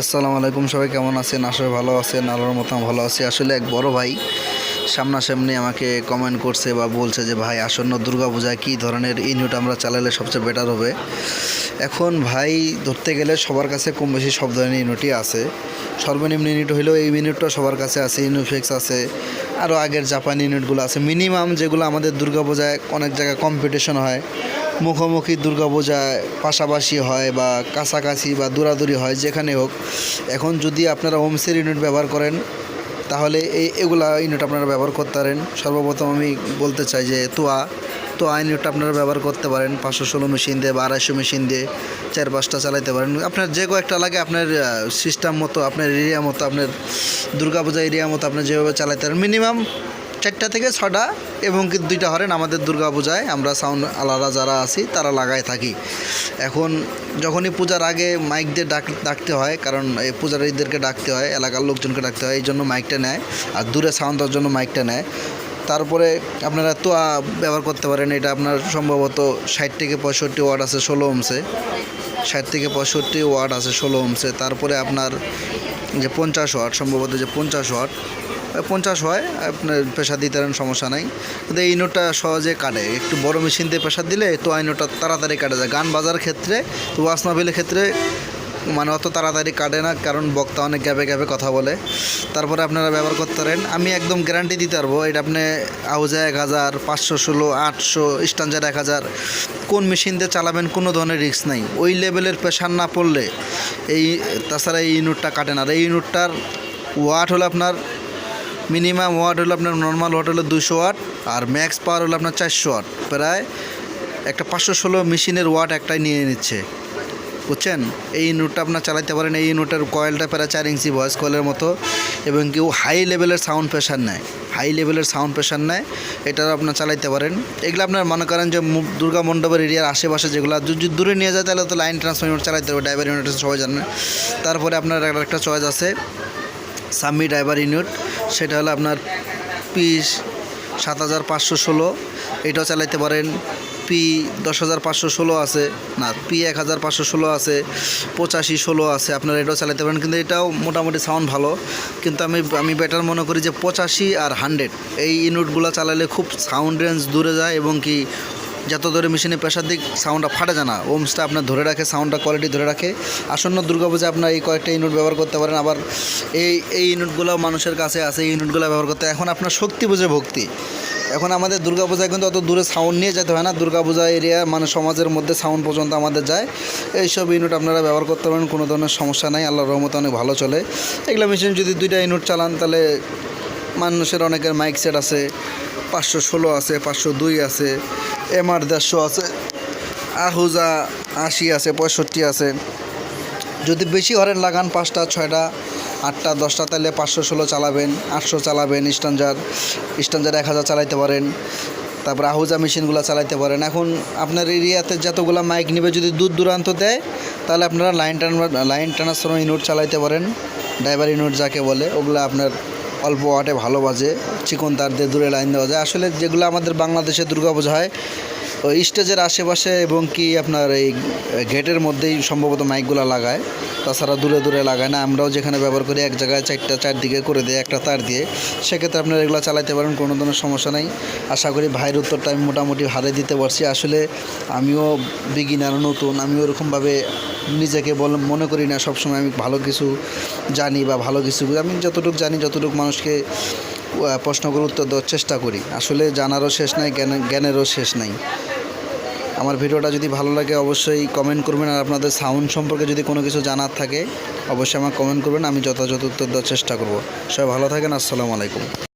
আসসালামু আলাইকুম, সবাই কেমন আছেন? আসলে ভালো আছেন, আল্লাহর মতো ভালো আছি। আসলে এক বড় ভাই সামনাসামনি আমাকে কমেন্ট করছে বা বলছে যে, ভাই, আসন্ন দুর্গাপূজায় কী ধরনের ইউনিট আমরা চালালে সবচেয়ে বেটার হবে? এখন ভাই, ধরতে গেলে সবার কাছে কম বেশি সব ধরনের ইউনিটই আছে। সর্বনিম্ন ইউনিট হলেও এই ইউনিটটা সবার কাছে আছে ইউনিফেক্স আছে, আরও আগের জাপানি ইউনিটগুলো আছে। মিনিমাম যেগুলো আমাদের দুর্গাপূজায় অনেক জায়গায় কম্পিটিশন হয় মুখোমুখি দুর্গাপূজায় পাশাপাশি হয় বা কাছাকাছি বা দূরাদূরি হয়, যেখানে হোক। এখন যদি আপনারা হোমসের ইউনিট ব্যবহার করেন, তাহলে এই এগুলা ইউনিট আপনারা ব্যবহার করতে পারেন। সর্বপ্রথম আমি বলতে চাই যে তোয়া তোয়া ইউনিটটা আপনারা ব্যবহার করতে পারেন। পাঁচশো ষোলো মেশিন দিয়ে বা আড়াইশো মেশিন দিয়ে চার পাঁচটা চালাইতে পারেন। আপনার যে কয়েকটা লাগে, আপনার সিস্টেম মতো, আপনার এরিয়া মতো, আপনার দুর্গাপূজা এরিয়া মতো আপনি যেভাবে চালাইতে পারেন। মিনিমাম চারটা থেকে ছটা এবং কি দুইটা হরেন আমাদের দুর্গা পূজায় আমরা সাউন্ড আলাদা যারা আছি, তারা লাগাই থাকি। এখন যখনই পূজার আগে মাইক দিয়ে ডাক, ডাকতে হয়, কারণ এই পূজারীদেরকে ডাকতে হয়, এলাকার লোকজনকে ডাকতে হয়, এই জন্য মাইকটা নেয়। আর দূরে সাউন্ড দেওয়ার জন্য মাইকটা নেয়। তারপরে আপনারা তোয়া ব্যবহার করতে পারেন, এটা আপনার সম্ভবত ষাট থেকে পঁয়ষট্টি ওয়াট আছে ষোলো ওমসে ষাট থেকে পঁয়ষট্টি ওয়াট আছে ষোলো ওমসে তারপরে আপনার যে পঞ্চাশ ওয়াট, সম্ভবত যে পঞ্চাশ ওয়াট পঞ্চাশ হয়, আপনার প্রেশার দিতে পারেন, সমস্যা নাই। কিন্তু এই নোটটা সহজে কাটে। একটু বড় মেশিন দিয়ে প্রেশার দিলে তো এই নোটটা তাড়াতাড়ি কাটে যায়। গান বাজার ক্ষেত্রে ওয়াস মাহফিলের ক্ষেত্রে মানে অত তাড়াতাড়ি কাটে না, কারণ বক্তা অনেক গ্যাপে গ্যাপে কথা বলে। তারপরে আপনারা ব্যবহার করতে পারেন। আমি একদম গ্যারান্টি দিতে পারব, এটা আপনি আউজা এক হাজার, পাঁচশো ষোলো, আটশো স্ট্যান্ডার্ড এক হাজার, কোন মেশিন দিয়ে চালাবেন কোনো ধরনের রিস্ক নাই। ওই লেভেলের প্রেশার না পড়লে এই, তাছাড়া এই ইউনিটটা কাটে না। আর এই ইউনিটটার ওয়াট হলো আপনার মিনিমাম ওয়াট হলো আপনার নর্মাল ওয়াট হলো দুশো ওয়াট আর ম্যাক্স পাওয়ার হলো আপনার চারশো ওয়াট। প্রায় একটা পাঁচশো ষোলো মেশিনের ওয়াট একটাই নিয়ে নিচ্ছে। বুঝছেন? এই ইউনিটটা আপনার চালাতে পারেন। এই ইউনিটের কয়েলটা প্রায় চার ইঞ্চি ভয়েস কয়েলের মতো এবং কেউ হাই লেভেলের সাউন্ড প্রেশার নেয়। হাই লেভেলের সাউন্ড প্রেশার নেয়। এটাও আপনার চালাইতে পারেন। এগুলো আপনার মনে করেন যে দুর্গা মণ্ডপের এরিয়ার আশেপাশে যেগুলো যদি দূরে নিয়ে যায় তাহলে তো লাইন ট্রান্সফার ইউনিট চালাইতে হবে। ড্রাইভার ইউনিট সবাই জানেন তারপরে আপনার একটা চয়েস আছে সামি ড্রাইভার ইউনিট সেটা হলো আপনার পিস সাত হাজার পাঁচশো ষোলো। এটাও চালাইতে পারেন। পি দশ হাজার পাঁচশো ষোলো আছে। না, পি এক হাজার পাঁচশো ষোলো আছে। পঁচাশি ষোলো আছে। আপনারা এটাও চালাতে পারেন। কিন্তু এটাও মোটামুটি সাউন্ড ভালো। কিন্তু আমি আমি বেটার মনে করি যে পঁচাশি আর হান্ড্রেড এই ইউনিটগুলো চালালে খুব সাউন্ড রেঞ্জ দূরে যায় এবং কি যত ধরে মেশিনে প্রেশার দিক সাউন্ডটা ফাটে যায় না। ওমসটা আপনার ধরে রাখে সাউন্ডটা কোয়ালিটি ধরে রাখে। আসন্ন দুর্গাপূজা আপনার এই কয়েকটা ইউনিট ব্যবহার করতে পারেন। আবার এই এই ইউনিটগুলো মানুষের কাছে আছে, এই ইউনিটগুলো ব্যবহার করতে। এখন আপনার শক্তি বুঝে ভক্তি। এখন আমাদের দুর্গাপূজায় কিন্তু অত দূরে সাউন্ড নিয়ে যেতে হয় না। দুর্গাপূজা এরিয়া মানে সমাজের মধ্যে সাউন্ড পর্যন্ত আমাদের যায়। এইসব ইউনিট আপনারা ব্যবহার করতে পারেন, কোনো ধরনের সমস্যা নাই। আল্লাহর রহমতে অনেক ভালো চলে। এগুলো মেশিন যদি দুইটা ইউনিট চালান, তাহলে মানুষের অনেকের মাইক সেট আছে, পাঁচশো ষোলো আছে, পাঁচশো দুই আছে। এমআর দেড়শো আছে, আহুজা আশি আছে, পঁয়ষট্টি আছে। যদি বেশি হরেন লাগান পাঁচটা, ছয়টা, আটটা, দশটা, তাহলে পাঁচশো ষোলো চালাবেন, আটশো চালাবেন স্ট্যান্ডার স্ট্যান্ডার এক হাজার চালাইতে পারেন, তারপর আহুজা মেশিনগুলো চালাইতে পারেন। এখন আপনার এরিয়াতে যতগুলো মাইক নেবে, যদি দূর দূরান্ত দেয়, তাহলে আপনারা line transfer line transfer unit চালাইতে পারেন ড্রাইভার ইউনিট যাকে বলে, ওগুলো আপনার অল্প ওয়াটে ভালো বাজে, চিকন তার দিয়ে দূরে লাইন দেওয়া যায়। আসলে যেগুলো আমাদের বাংলাদেশে দুর্গাপূজা হয় স্টেজের আশেপাশে এবং কি আপনার এই গেটের মধ্যেই সম্ভবত মাইকগুলো লাগায়, তাছাড়া দূরে দূরে লাগায় না। আমরাও যেখানে ব্যবহার করি এক জায়গায় চারটা, চারদিকে করে দিই একটা তার দিয়ে। সেক্ষেত্রে আপনারা এগুলো চালাতে পারেন, কোনো ধরনের সমস্যা নেই। আশা করি ভাইয়ের উত্তরটা আমি মোটামুটি হারে দিতে পারছি। আসলে আমিও বিগিনার নতুন আমিও ওরকমভাবে নিজেকে বল, মনে করি না সবসময় আমি ভালো কিছু জানি বা ভালো কিছু আমি যতটুকু জানি, যতটুকু মানুষকে আহ, প্রশ্ন করে উত্তর দেওয়ার চেষ্টা করি। আসলে জানারও শেষ নাই জ্ঞানেরও শেষ নাই। আমার ভিডিওটা যদি ভালো লাগে অবশ্যই কমেন্ট করবেন আর আপনাদের সাউন্ড সম্পর্কে যদি কোনো কিছু জানার থাকে অবশ্যই আমার কমেন্ট করবেন আমি যথাযথ উত্তর দেওয়ার চেষ্টা করব। সবাই ভালো থাকেন আসসালামু আলাইকুম।